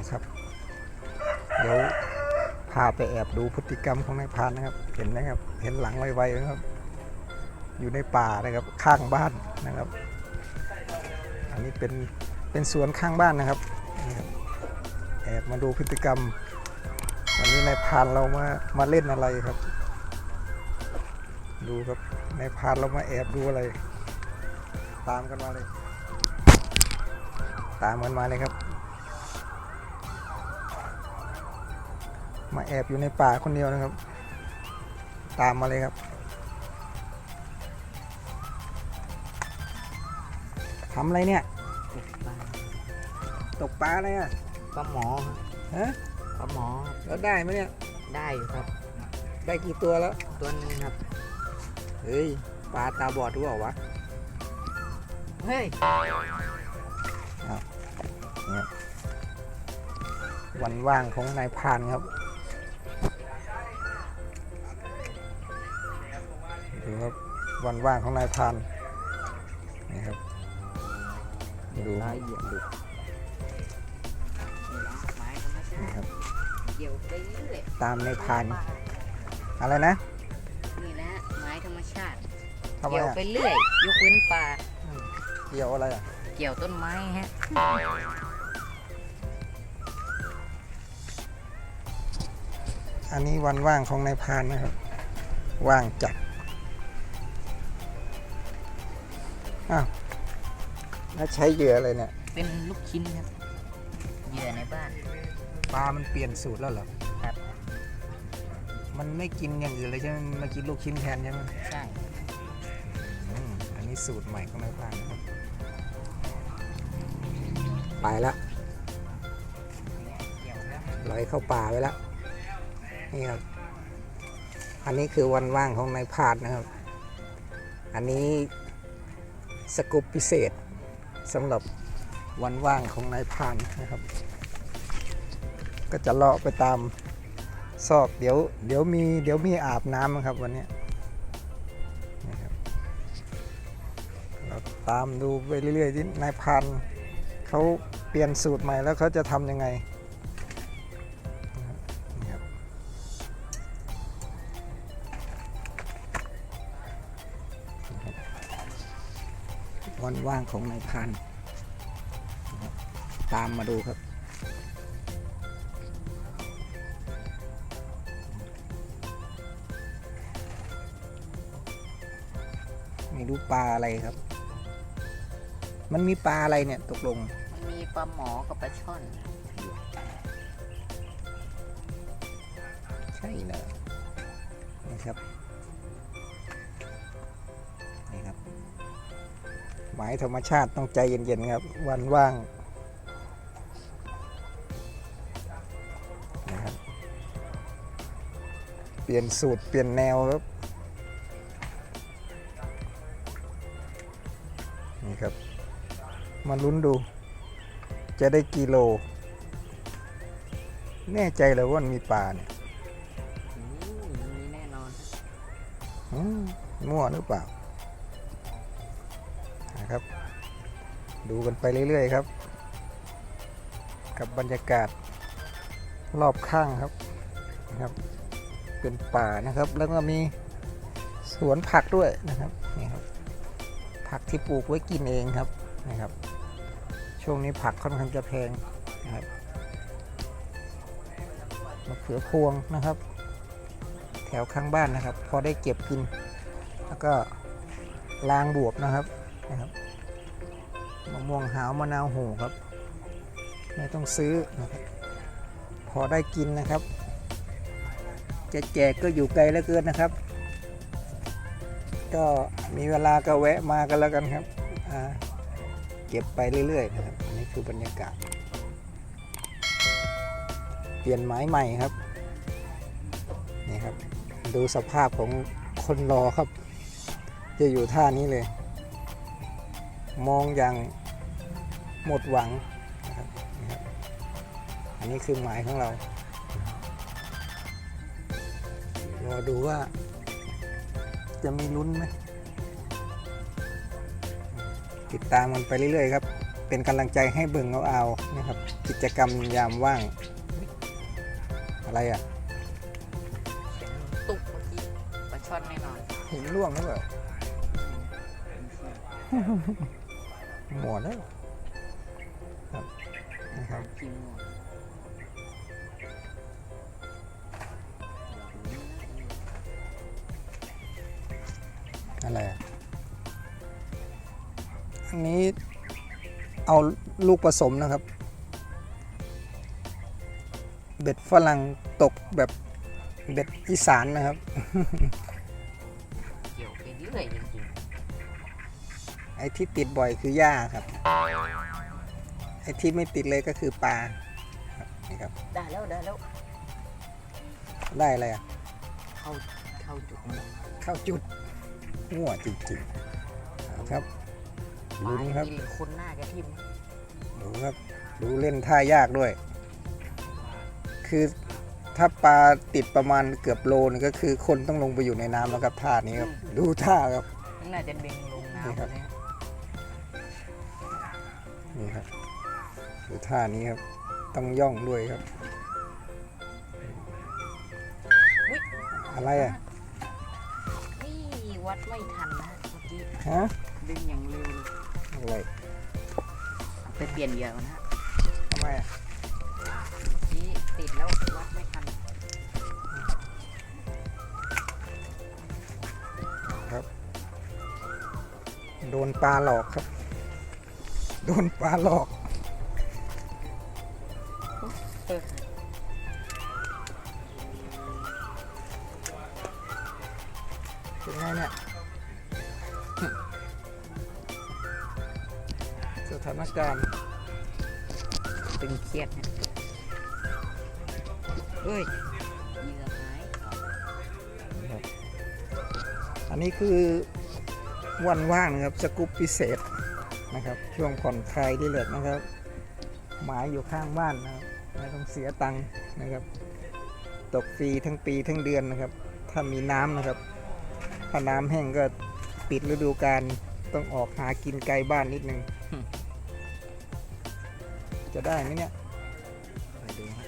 นะครับ เดี๋ยวพาไปแอบดูพฤติกรรมของนายพานนะครับ เห็นไหมครับ เห็นหลังไวๆนะครับ อยู่ในป่านะครับข้างบ้านนะครับ อันนี้เป็นเป็นสวนข้างบ้านนะครับ แอบมาดูพฤติกรรม วันนี้นายพานเรามามาเล่นอะไรครับ ดูครับนายพานเรามาแอบดูอะไร ตามกันมาเลย ตามกันมาเลยครับ มาแอบอยู่ในป่าคนเดียวนะครับ ตามมาเลยครับทำอะไรเนี่ย ตกปลาอะไรอะปลาหมอครับฮะปลาหมอครับแล้วได้ไหมเนี่ย ได้อยู่ครับ ได้กี่ตัวแล้ว ตัวนึงครับ เฮ้ย ปลาตาบอดหรือเปล่าวะ เฮ้ยวันว่างของนายพรานครับ ดูครับวันว่างของนายพรานนี่ครับดูลายเหยียบดูไม้ธรรมชานี่ติครับเกี่ยวไปเรื่อยตามนายพราน อะไรนะนี่นะไม้ธรรมชาติทำไมเกี่ยวอะไปเรื่อย ยกเว้นป่า เกี่ยวอะไรอะเกี่ยวต้นไม้ฮะอันนี้วันว่างของนายพรานนะครับ ว่างจัด อ้าวแล้วใช้เหยื่ออะไรเนี่ยเป็นลูกชิ้นครับ เหยื่อในบ้าน ปลามันเปลี่ยนสูตรแล้วเหรอครับ มันไม่กินอย่างอื่นเลยใช่ไหมมันมากินลูกชิ้นแทนใช่ไหมใช่ อืมอันนี้สูตรใหม่ของนายพรานนะครับไปแล้วเกี่ยวแล้วลอยเข้าป่าไปแล้วนี่ครับ อันนี้คือวันว่างของนายพรานนะครับ อันนี้ สกุปพิเศษสำหรับวันว่างของนายพานนะครับ ก็จะเลาะไปตามซอกเดี๋ยวเดี๋ยวมีเดี๋ยวมีอาบน้ำนะครับวันนี้นี่ครับเราตามดูไปเรื่อยๆที่นายพรานเขาเปลี่ยนสูตรใหม่แล้วเขาจะทำยังไง วันว่างของนายพันนะครับตามมาดูครับ ไม่รู้ปลาอะไรครับ มันมีปลาอะไรเนี่ยตกลง มันมีปลาหมอกับปลาช่อน ใช่เลยนี่ครับ หมายธรรมชาติต้องใจเย็นๆครับ วันว่างนะครับเปลี่ยนสูตรเปลี่ยนแนวครับนี่ครับ มาลุ้นดู จะได้กิโล แน่ใจเลยว่ามันมีปลาเนี่ย อืมมีแน่นอน อืมมั่วหรือเปล่า ดูกันไปเรื่อย ๆ ครับ กับบรรยากาศรอบข้างครับนะครับ เป็นป่านะครับ แล้วก็มีสวนผักด้วยนะครับนี่ครับ ผักที่ปลูกไว้กินเองครับนะครับ ช่วงนี้ผักค่อนข้างจะแพงนะครับมะเขือพวงนะครับ แถวข้างบ้านนะครับ พอได้เก็บกิน แล้วก็ลางบวบนะครับนะครับ มะม่วงหาวมะนาวโหครับ ไม่ต้องซื้อนะครับพอได้กินนะครับจะแจกก็อยู่ไกลเหลือเกินนะครับ ก็มีเวลาก็แวะมากันแล้วกันครับเก็บไปเรื่อยๆนะครับอันนี้คือบรรยากาศ เปลี่ยนไม้ใหม่ครับนี่ครับ ดูสภาพของคนรอครับ จะอยู่ท่านี้เลย มองอย่างหมดหวังนะครับนี่ครับอันนี้คือหมายของเรารอดูว่าจะมีลุ้นไหมติดตามมันไปเรื่อยๆครับ เป็นกำลังใจให้เบิ่งเอาเอานะครับ กิจกรรมยามว่าง อะไรอะตุ๊กเมื่อกี้ปลาช่อนแน่นอน หินร่วงหรือเปล่า หมดแล้วครับนะครับพิมพ์หมดอะไรอะอันนี้เอาลูกผสมนะครับ เบ็ดฝรั่งตกแบบเบ็ดอีสานนะครับ เกี่ยวไปเรื่อยจริง ไอ้ที่ติดบ่อยคือหญ้าครับ ไอ้ที่ไม่ติดเลยก็คือปลาครับนี่ครับๆได้แล้วได้แล้วได้อะไรอะเข้าเข้าจุดนี้เข้าจุดมั่วจริงๆเอาครับลุ้นครับปลากินคนหน้ากระทิมดูครับ ดูเล่นท่ายากด้วย คือถ้าปลาติดประมาณเกือบโลนึงก็คือคนต้องลงไปอยู่ในน้ำแล้วครับท่านี้ครับ ดูท่าครับ น่าจะดึงลงนี่น้ำครับเลย นี่ครับดูท่านี้ครับ ต้องย่องด้วยครับอุ๊ยอะไรอะ นี่วัดไม่ทันนะเมื่อกี้ฮะ ดึงอย่างเร็วเลยอะไรเอาไปเปลี่ยนเหยื่อก่อนนะทำไมอะเมื่อกี้ติดแล้ววัดไม่ทันโดนปลาหลอกครับ โดนปลาหลอกเออเป็นไงเนี่ย สถานการณ์ตึงเครียดนะเฮ้ยเหยื่อหายอันนี้คือวันว่างนะครับ สกุปพิเศษ นะครับ ช่วงผ่อนคลายดีเลยนะครับ หมายอยู่ข้างบ้านนะครับไม่ต้องเสียตังค์นะครับ ตกฟรีทั้งปีทั้งเดือนนะครับ ถ้ามีน้ำนะครับ ถ้าน้ำแห้งก็ปิดฤดูกาลต้องออกหากินไกลบ้านนิดนึง จะได้ไหมเนี่ยไปดูฮะ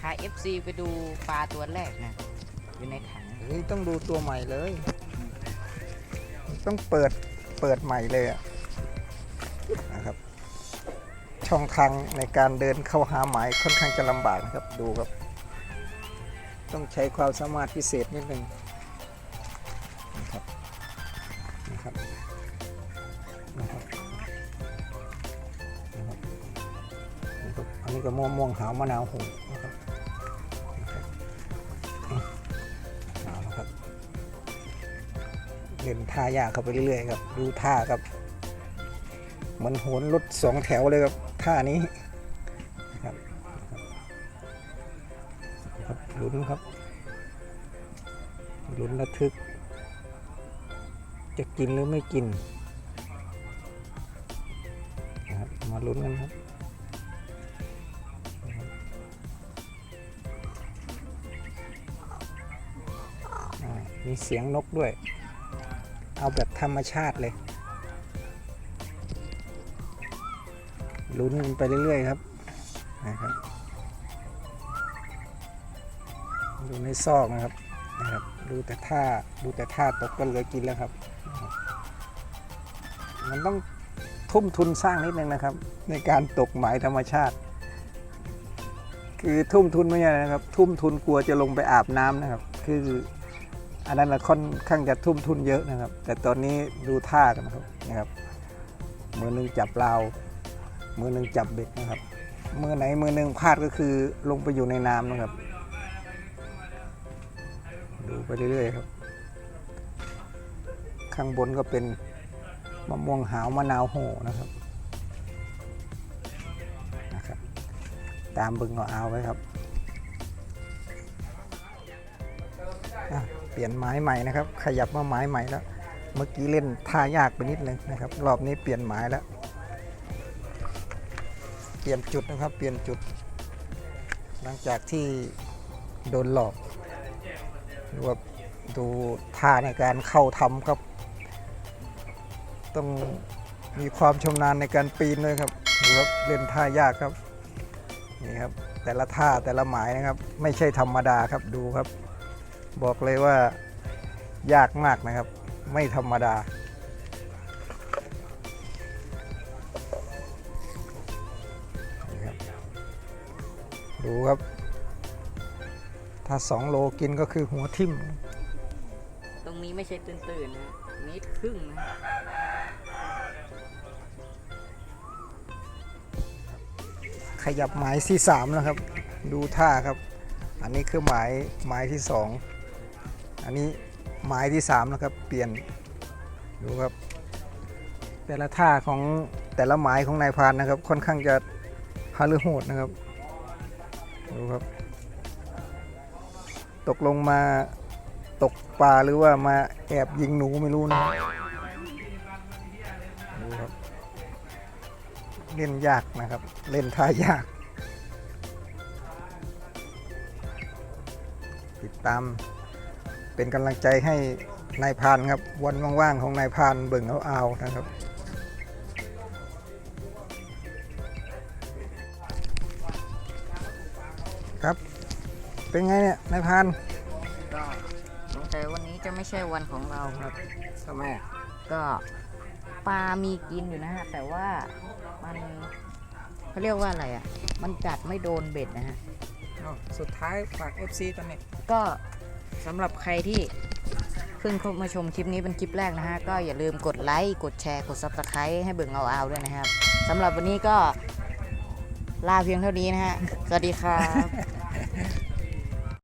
พา FC ไปดูปลาตัวแรกนะ อยู่ในถังเฮ้ยต้องดูตัวใหม่เลย ต้องเปิด เปิดใหม่เลยนะครับ ช่องทางในการเดินเข้าหาหมายค่อนข้างจะลำบากนะครับดูครับ ต้องใช้ความสามารถพิเศษนิดนึงนะครับนะครับนะครับนะครับอันนี้ก็ม่วงม่วงหาวมะนาวหน เล่นท่ายากเข้าไปเรื่อยๆครับดูท่าครับเหมือนโหนรถสองแถวเลยครับท่านี้ครับครับลุ้นครับลุ้นระทึก จะกินหรือไม่กินนะครับมาลุ้นกันครับอ่ามีเสียงนกด้วย เอาแบบธรรมชาติเลย ลุ้นไปเรื่อยๆครับนะครับดูในซอกนะครับนะครับ ดูแต่ท่าดูแต่ท่าตกก็เหลือกินแล้วครับ มันต้องทุ่มทุนสร้างนิดนึงนะครับ ในการตกหมายธรรมชาติ คือทุ่มทุนไม่ใช่นะครับ ทุ่มทุนกลัวจะลงไปอาบน้ำนะครับ คือ อันนั้นนะค่อนข้างจะทุ่มทุนเยอะนะครับ แต่ตอนนี้ดูท่ากันนะครับนะครับ มือหนึ่งจับราวมือหนึ่งจับเบ็ดนะครับ มือไหนมือหนึ่งพลาดก็คือลงไปอยู่ในน้ำนะครับ ดูไปเรื่อยๆครับ ข้างบนก็เป็นมะม่วงหาวมะนาวโหนะครับนะครับ ตามบึงเอาเอาไว้ครับ ปลี่ยนไม้ใหม่นะครับ ขยับมาไม้ใหม่แล้ว เมื่อกี้เล่นท่ายากไปนิดนึงนะครับ รอบนี้เปลี่ยนไม้แล้ว เปลี่ยนจุดนะครับ เปลี่ยนจุด หลังจากที่โดนหลอกหรือว่าดูท่าในการเข้าทำครับ ต้องมีความชำนาญในการปีนด้วยครับดูครับเล่นท่ายากครับนี่ครับแต่ละท่าแต่ละหมายนะครับ ไม่ใช่ธรรมดาครับดูครับ บอกเลยว่ายากมากนะครับ ไม่ธรรมดานี่ครับดูครับ ถ้า 2 โลกินก็คือหัวทิ่ม ตรงนี้ไม่ใช่ตื่นๆนะเมตรครึ่งนะขยับหมายที่สามแล้วครับ ดูท่าครับ อันนี้คือหมายหมายที่ส อันนี้หมายที่สามแล้วครับเปลี่ยนดูครับ แต่ละท่าของแต่ละหมายของนายพานนะครับ ค่อนข้างจะฮาลือโหดนะครับดูครับ ตกลงมาตกปลาหรือว่ามาแอบยิงหนูไม่รู้นะดูครับเล่นยากนะครับ เล่นท่ายาก ติดตาม เป็นกำลังใจให้นายพรานครับ วันว่างๆของนายพรานเบิ่งเอาเอาๆนะครับ ครับ เป็นไงเนี่ยนายพรานก็สงสัยวันนี้จะไม่ใช่วันของเราครับทำไมก็ปลามีกินอยู่นะฮะแต่ว่ามันเขาเรียกว่าอะไรอะ มันกัดไม่โดนเบ็ดนะฮะสุดท้ายฝาก FC ตอนนี้ ก็ สำหรับใครที่เพิ่งเข้ามาชมคลิปนี้เป็นคลิปแรกนะฮะ ก็อย่าลืมกดไลค์ กดแชร์ กด subscribe ให้เบิ่งเอาเอาด้วยนะครับสำหรับวันนี้ก็ลาเพียงเท่านี้นะฮะ สวัสดีครับ